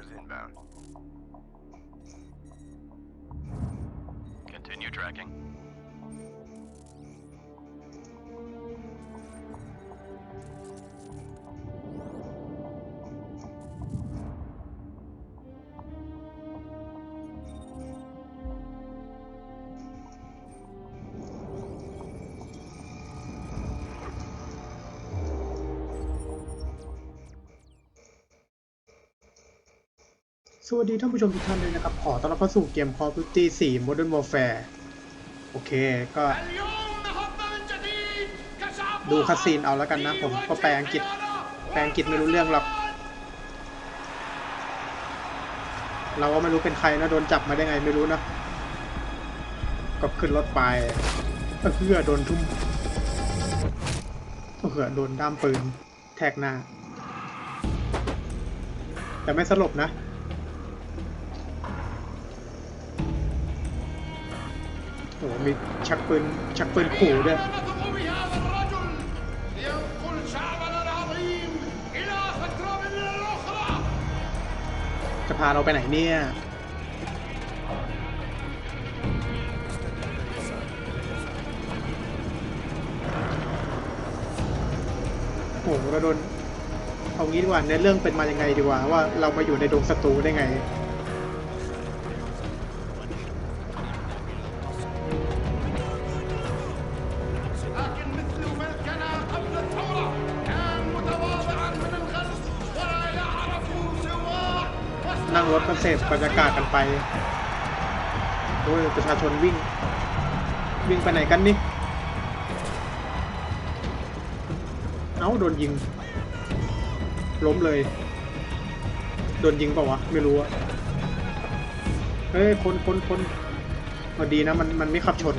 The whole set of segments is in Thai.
is inbound. Continue tracking. สวัสดีท่านผู้ชมทุกท่านด้ยนะครับ ขอต้อนรับเข้าสู่เกม Call of Duty 4 Modern Warfare โอเคก็ ดูคาสซีนเอาแล้วกันนะ ผมก็แปลอังกฤษ แปลอังกฤษไม่รู้เรื่องหรอกเราก็ไม่รู้เป็นใครนะ โดนจับมาได้ไงไม่รู้นะ ก็ขึ้นรถไปเพื่อโดนทุ่มเผื่อโดนด้ามปืนแทกหน้า แต่ไม่สลบนะ หมีชักปืนชักปืนขู่ด้วยจะพาเราไปไหนเนี่ยโหเราโดนเอางี้ดีกว่าในเรื่องเป็นมายังไงดีกว่าว่าเรามาอยู่ในดงศัตรูได้ไง นั่งรถกันเสพบรรยากาศกันไปโอ้ยประชาชนวิ่ง วิ่งไปไหนกันนี่ เอ้า โดนยิง ล้มเลย โดนยิงเปล่าวะ ไม่รู้อะเฮ้ย คนคนคนพอดีนะ มัน มันไม่ขับชน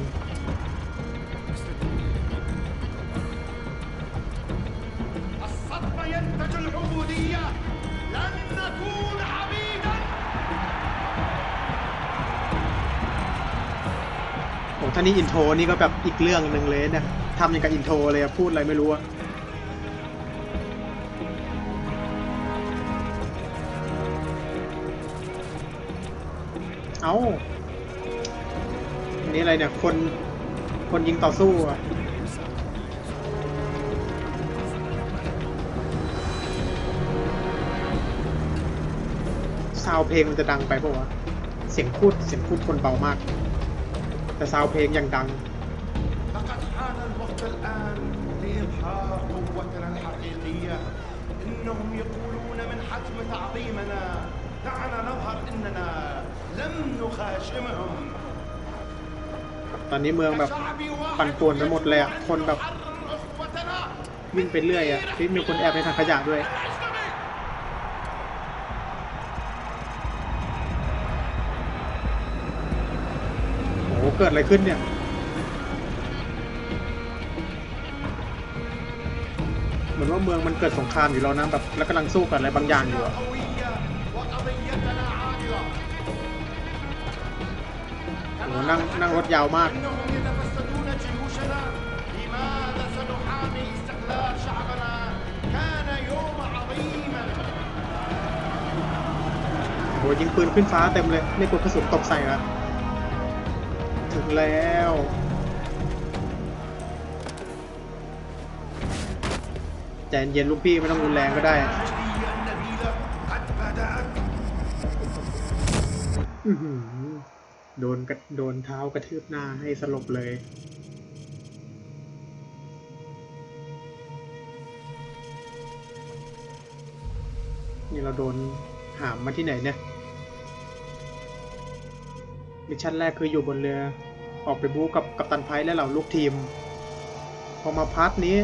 ท่านี่อินโทรนี่ก็แบบอีกเรื่องหนึ่งเลยเนี่ยทำอย่างกับอินโทรเลยอะพูดอะไรไม่รู้อะเอาอันนี้อะไรเนี่ย คน คนยิงต่อสู้อะซาวเพลงมันจะดังไปปะวะ เสียงพูด เสียงพูดคนเบามาก แต่ซาวด์เพลงยังดัง لقد حان الوقت الآن لإظهار قوتنا الحقيقية إنهم يقولون من حتم تعظيمنا دعنا نظهر إننا لم نخاشمهم ตอนนี้เมืองแบบ كشعب واحد ปั่นป่วนไปหมดเลยอะคนแบบ نحرر أخوتنا วิ่งไปเรื่อยอะที่มีคนแอบในถังขยะด้วย الأجنبي เกิดอะไรขึ้นเนี่ย เหมือนว่าเมืองมันเกิดสงครามอยู่แล้วนะแบบแล้วกำลังสู้กันอะไรบางอย่างอยู่อะนั่งนั่งรถยาวมาก โหยิงปืนขึ้นฟ้าเต็มเลย ไม่กลักระสุนตกใส่ละ ถึงแล้ว ใจเย็นลูกพี่ไม่ต้องรุนแรงก็ได้ โดนกระโดนเท้ากระทืบหน้าให้สลบเลยนี่เราโดนหามมาที่ไหนเนี่ยมิชชั่นแรกคืออยู่บนเรือ ออกไปบู๊กับกัปตันไพรและเหล่าลูกทีม พอมาพาร์ทนี้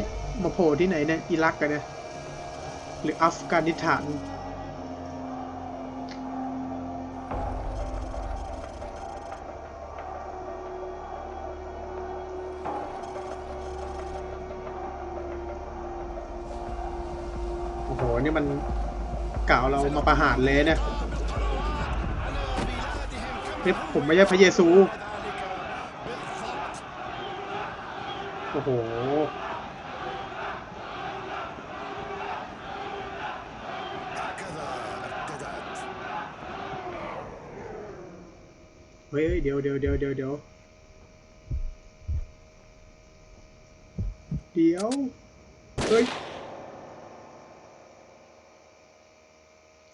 มาโผล่ที่ไหนเนี่ยอิรักกันเนี่ยหรืออัฟกานิสถานโอ้โหนี่มันกล่าวเรามาประหารเลยเนี่ยนี่ผมไม่ใช่พระเยซู อ้โหเฮ้ยเดี๋ยวเดี๋ยวเดี๋ยวเดี๋ยวเดี๋ยวเดี๋ยวเฮ้ย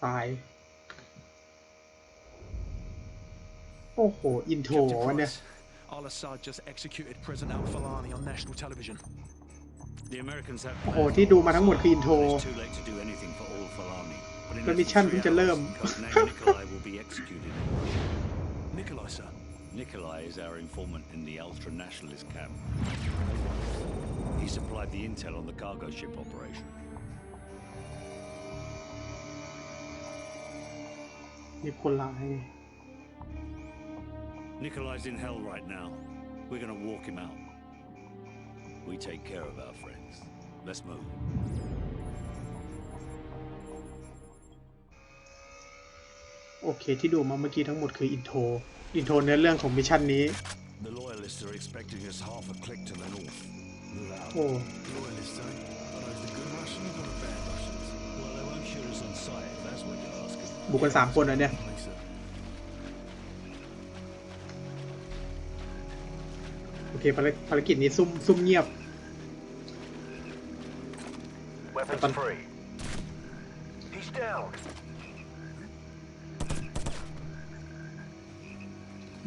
ตาย โอ้โห อินโทรเนี่ย Price, Al Assad just executed President Al Falani on national television. The Americans have โอ้โห ที่ดูมาทั้งหมดคืออินโทร It's too late to do anything for all Falani. But in แล้ว less มิชชั่น than เพิ่ง three จะเริ่ม hours, Codename Nikolai will be executed. Nikolai, sir. Nikolai is our informant in the ultra-nationalist camp. He supplied the intel on the cargo ship operation. มีคนร้าย Nikolai's in hell right now. We're gonna walk him out. We take care of our friends. Let's move. โอเคที่ดูมาเมื่อกี้ทั้งหมดคืออินโทรอินโทรเนื้อเรื่องของมิชชั่นนี้ The loyalists are expecting us half a click to the north. Move out. โอ้ Loyalists, eh? Are those the good Russians or the bad Russians? Well, they won't shoot us on sight, if that's what you're asking. บุกกันสามคนเหรอเนี่ย เคภารภารกิจนี้ซุ่มซุ่มเงียบ Weapons Weapon. free. He's down.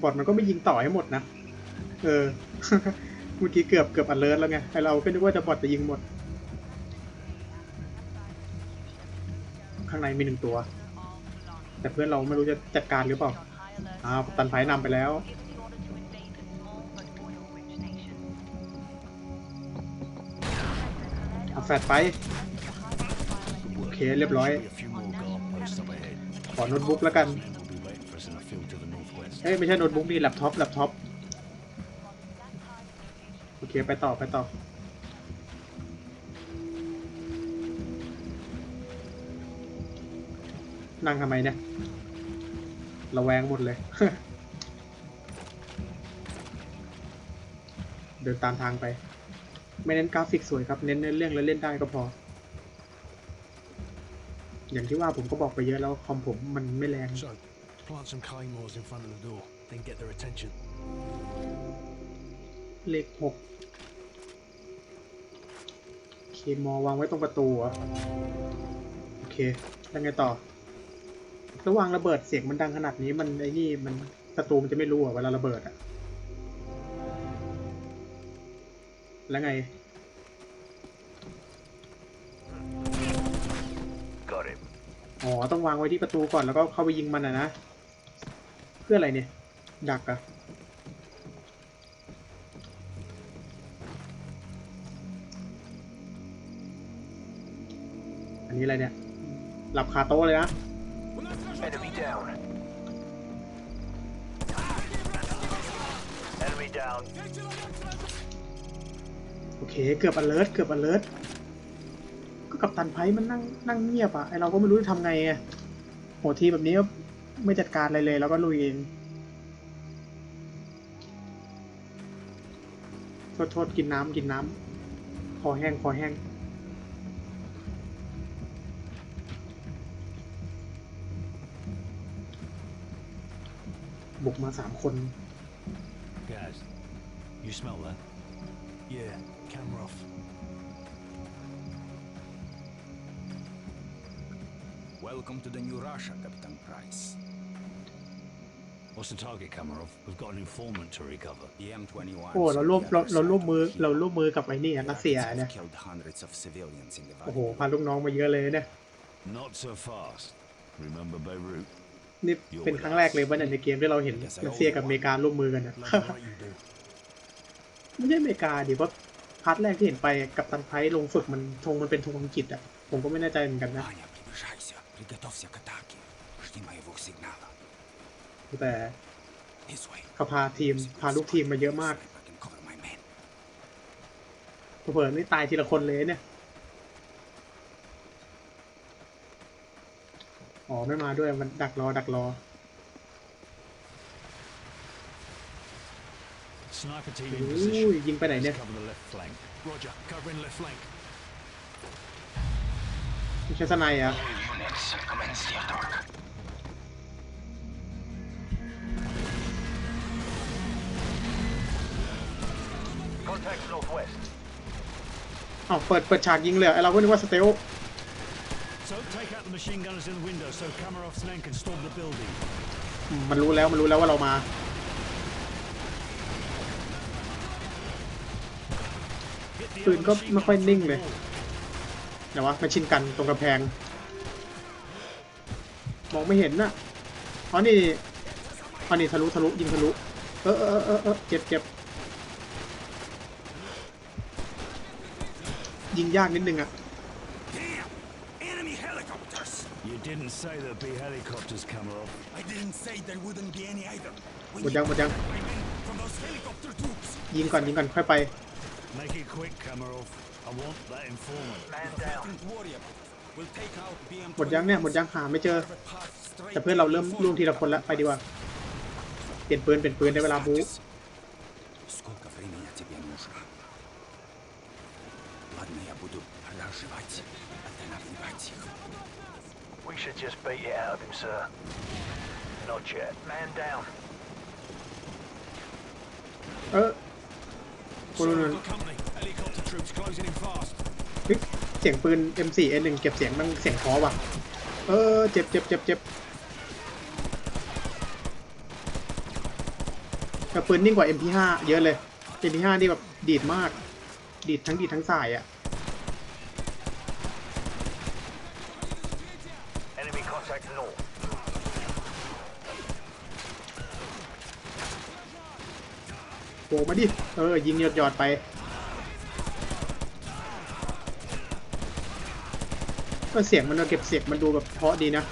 บอทมันก็ไม่ยิงต่อให้หมดนะ เออ เมื่อกี้เกือบเกือบอันเลิศแล้วไงไอเราก็นึกว่าจะบอทจะยิงหมด ข้างในมีหนึ่งตัว แต่เพื่อนเราไม่รู้จะจัดการหรือเปล่า อ้าวกัปตันไฟนำไปแล้ว เอาแฟดไปโอเคเรียบร้อย ขอโน้ตบุ๊กแล้วกันเอ้ย ไม่ใช่โน้ตบุ๊กนี่แล็ปท็อปแล็ปท็อปโอเค ไปต่อไปต่อนั่งทำไมเนี่ย ระแวงหมดเลย เดินตามทางไป ไม่เน้นกราฟิกสวยครับ เน้นเนื้อเรื่องแล้วเล่นได้ก็พอ อย่างที่ว่าผมก็บอกไปเยอะแล้วคอมผมมันไม่แรง So, plant some claymores in front of the door, then get their attention. เลขหกเคมอวางไว้ตรงประตูเหรอะโอเค แล้วไงต่อ ระหว่างระเบิดเสียงมันดังขนาดนี้มันไอ้นี่มันประตูมันจะไม่รู้อะเวลาระเบิดอะ แล้วไง Got him. อ๋อ ต้องวางไว้ที่ประตูก่อนแล้วก็เข้าไปยิงมันอะนะ เพื่ออะไรเนี่ย ดักอะอันนี้อะไรเนี่ย หลับคาโต๊ะเลยนะ Enemy down. Enemy down. โอเค เกือบอเลิร์เกือบอเลิร์ก็กับตันไพ่มันนั่งนั่งเงียบอะไอเราก็ไม่รู้จะทำไงไงโหทีแบบนี้ก็ไม่จัดการอะไรเลยแล้วก็ลุยเองโทษโทษกินน้ำกินน้ำคอแห้งคอแห้งบุกมาสามคน Guys, you smell that? Yeah, camera off. Welcome to the new Russia, Captain Price. What's the target, Kamarov? We've got an informant to recover. The M21. โอ้เราร่วมเราเราร่วมมือเราร่วมมือกับไอ้นี่อะรัสเซียเนี่ย killed hundreds of civilians in the โอ้โห valley. พาลูกน้องมาเยอะเลยเนี่ย Not so fast. Remember Beirut? นี่เป็นครั้งแรกเลยว่าในเกมที่เราเห็นรัสเซียกับอเมริการ่วมมือกันอะ Bloody right you do. ไม่ใช่อเมริกาดิเพราะพาร์ทแรกที่เห็นไปกับตันไพลงฝึกมันธงมันเป็นธงอังกฤษอะผมก็ไม่แน่ใจเหมือนกันนะแต่เขาพาทีมพาลูกทีมมาเยอะมากเผื่อไม่ตายทีละคนเลยเนี่ย อ๋อ ไม่มาด้วยมันดักรอดักรอ Sniper team in อุ้ย position. ยิงไปไหนเนี่ย Cover the left flank. Roger, covering left flank. ไม่ใช่สไนด์อะ All units, commence the attack. อ้าวเปิดเปิดฉากยิงเลยเหรอไอเราก็นึกว่าสเตลล So take out the machine gunners in the window so Kamarov's men can storm the building. มันรู้แล้วมันรู้แล้วว่าเรามา ปืน other ก็ machine ไม่ค่อย gunners นิ่ง from เล the ย wall. ไหนวะมาชินกันตรงกระแพง มองไม่เห็นน่ะอ๋อนี่อ๋อนี่ทะลุทะลุยิงทะลุ เออเออเออเออเจ็บเจ็บยิงยากนิดนึงอะ Damn! Enemy helicopters! You didn't say there'd be helicopters, Kamarov. I didn't say there wouldn't be any either. We หมดยังหมดยัง need my men from those helicopter troops. ยิงก่อนยิงก่อนค่อยไป Make it quick, Kamarov. I want that informant. Man down. Don't worry about it. We'll take out BM หมดยังเนี่ยหมดยังหาไม่เจอ แต่เพื่อนเราเริ่มล่วงทีละคนแล้วไปดีกว่า เปลี่ยนปืนเปลี่ยนปืนได้เวลาบู๊ Сколько времени тебе нужно? Ладно, я буду проживать, а ты навливать их. We should just beat it out of him, sir. Not yet. Man down. เออ โอ้โหนู่น company. Helicopter troops closing in fast. เฮ้ยเสียงปืน M4 N1 เก็บเสียงมันเสียงคอว่ะ เออ เจ็บเจ็บเจ็บเจ็บแต่ปืนนิ่งกว่า MP5 เยอะเลย MP5 นี่แบบดีดมาก ดีดทั้งดีดทั้งสายอะ Enemy contact north. โผล่มาดิ เออ ยิงหยอดหยอดไป ก็เสียงมันเก็บเสียงมันดูแบบเพาะดีนะ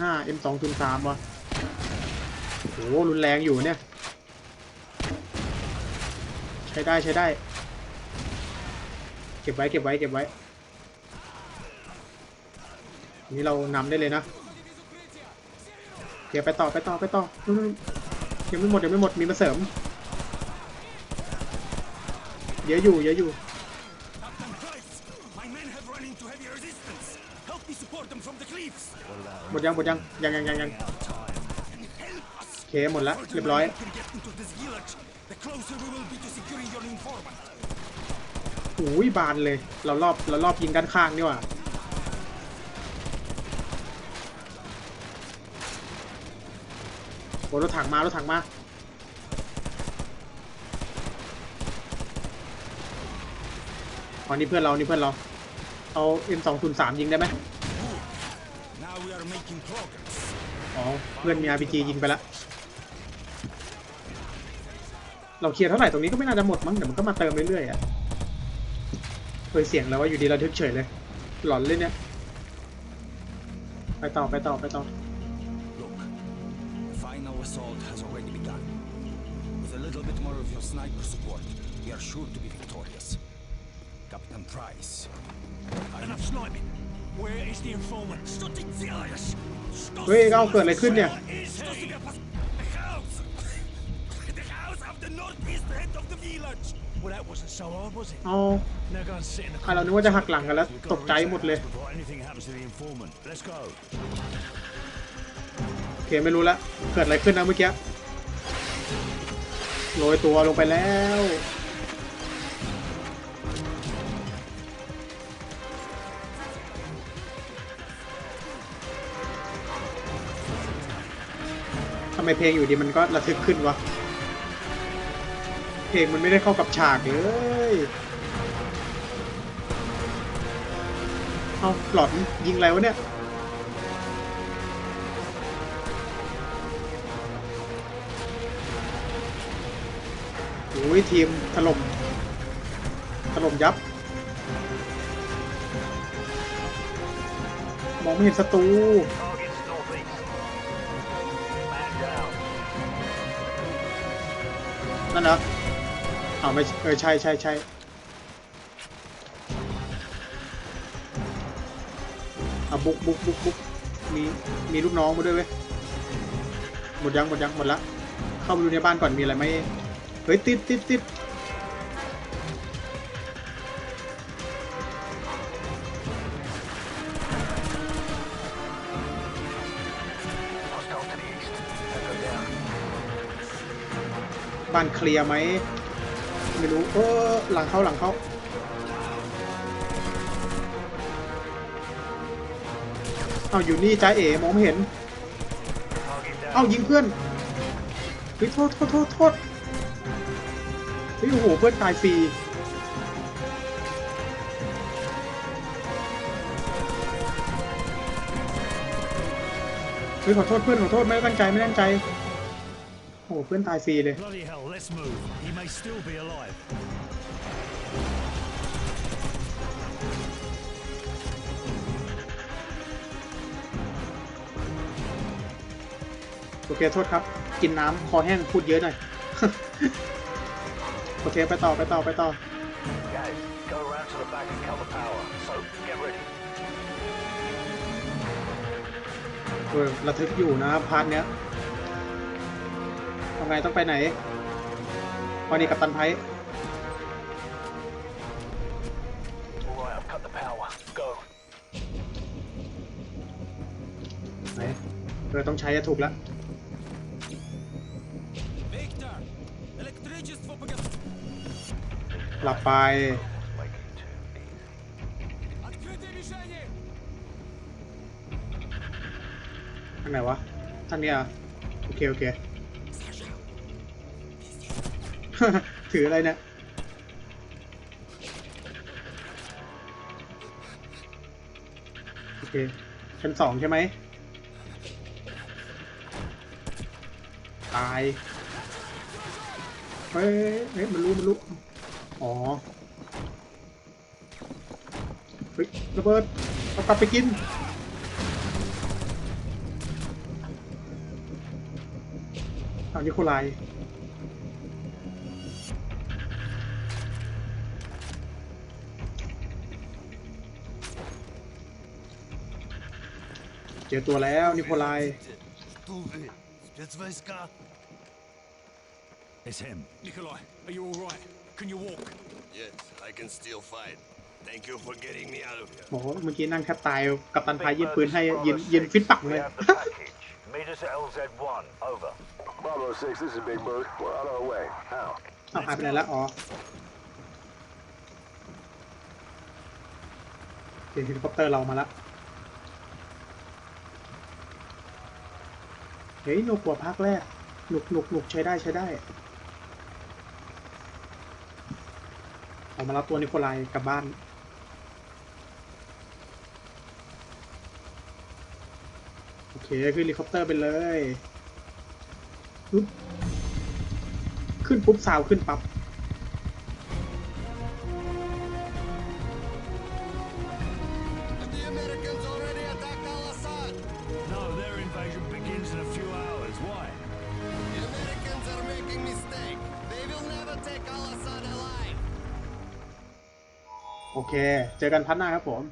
ห้า M สองนสามวะโห รุนแรงอยู่เนี่ย ใช้ได้ใช้ได้ เก็บไว้เก็บไว้เก็บไว้นนี้เรานำได้เลยนะเดี๋ยวไปต่อไปต่อไปต่อ ยังไม่หมดยังไม่หมดมีมาเสริม เยอะอยู่เยอะอยู่ Captain Price! My men have run into heavy resistance. Help me support them from the cliffs. หมดยังหมดยังยังยังยังยัง Help us! โอเคหมดละเรียบร้อย We can get into this village. The closer we will be to securing your informant. อุ้ยบานเลย เรารอบเรารอบยิงด้านข้างนี่หว่า โอ้รถถังมารถถังมาอ๋อนี่เพื่อนเรา นี่เพื่อนเรา เอา M203 ยิงได้ไหมอ๋อ เพื่อนมี RPG ยิงไปละเราเคลียร์เท่าไหร่ตรงนี้ก็ไม่น่าจะหมดมั้งเดี๋ยวมันก็มาเติมเรื่อยๆอะเคยเสียงแล้วว่าอยู่ดีระทึกเฉยเลย หลอนเลยเนี่ย ไปต่อไปต่อไปต่อ sniper support, we are sure to be victorious. Captain Price. I Enough sniping. Where is the informant? Что ты делаешь? Что เฮ้ยเอาเกิดอะไรขึ้นเนี่ย Что тебя пос- The house! The house of the northeast end of the village! Well, that wasn't so hard, was it? เอา Now go and sit in the อ่ะเรานึกว่าจะหักหลังกันแล้ว We've ต got ก to ใจ reach หมด that เลย house before anything happens to the informant. Let's go. โอเคไม่รู้ละ เกิดอะไรขึ้นนะเมื่อกี้ โรยตัวลงไปแล้ว ทำไมเพลงอยู่ดีมันก็ระทึกขึ้นวะ เพลงมันไม่ได้เข้ากับฉากเลยเอาหลอดยิงอะไรวะเนี่ย อ้ยทีมถล่มถล่มยับ มองไม่เห็นศัตรูนั่นเหรออ้าวไม่เออใช่ใช่ใช่อะบุกบุกบุกบุกมีมีลูกน้องมาด้วยเว้ยหมดยังหมดยังหมดละเข้าไปดูในบ้านก่อนมีอะไรไหม เฮ้ยติดติดติดบ้านเคลียร์ไหมไม่รู้เออหลังเข้าหลังเข้าเอาอยู่นี่จ้าเอ๋มองไม่เห็น เอายิงเพื่อนเฮ้ยโทษโทษโทษโทษ โอ้โหเพื่อนตายฟรีเฮ้ยขอโทษเพื่อนขอโทษไม่ได้ตั้งใจไม่ได้ตั้งใจ โอ้โหเพื่อนตายฟรีเลย Bloody hell, let's move. He may still be alive. โอเคโทษครับ กินน้ำคอแห้งพูดเยอะหน่อย โอเคไปต่อไปต่อไปต่อ Guys, go around to the back and cut the power. So, get ready. เออระทึกอยู่นะพาร์ทเนี้ยทำไงต้องไปไหนวันนี้กับตันไพ Alright, I've cut the power. Go. ไหนเออต้องใช้จะถูกแล้ว หลับไปทางไหนวะท่านเนี้ยโอเค โอเค ถืออะไรเนี่ยโอเคชั้นสองใช่ไหมตาย เฮ้ยเฮ้ยมันรู้ มันรู้ อ๋อ เฮ้ยระเบิด เอากลับไปกิน เอานิโคลายเจอตัวแล้วนิโคลาย Кто вы? Спецвойска? It's him. Nikolai, are you all right? Can you walk? Yes, I can still fight. Thank you for getting me out of here. โอ้โหเมื่อกี้นั่งแทบตายกับตันพาย Big ยิงปืน Bird ให้ is ยิน Bravo ยิน 6. ฟิตปัก We เลย have the package. Meet us at LZ1. Over. Bravo 6, this is Big Bird. We're on our way. How? เอาหายไปไหนแล้วอ๋อเห็นเฮลิคอปเตอร์เรามาแล้วเฮ้ยหนุกกว่าภาคแรกหนุกหนุกหนุกใช้ได้ใช้ได้ ออกมารับตัวนิโคลายกลับบ้าน โอเค ขึ้นเฮลิคอปเตอร์ไปเลยขึ้นปุ๊บสาวขึ้นปั๊บ โอเค เจอกันพัดหน้าครับผม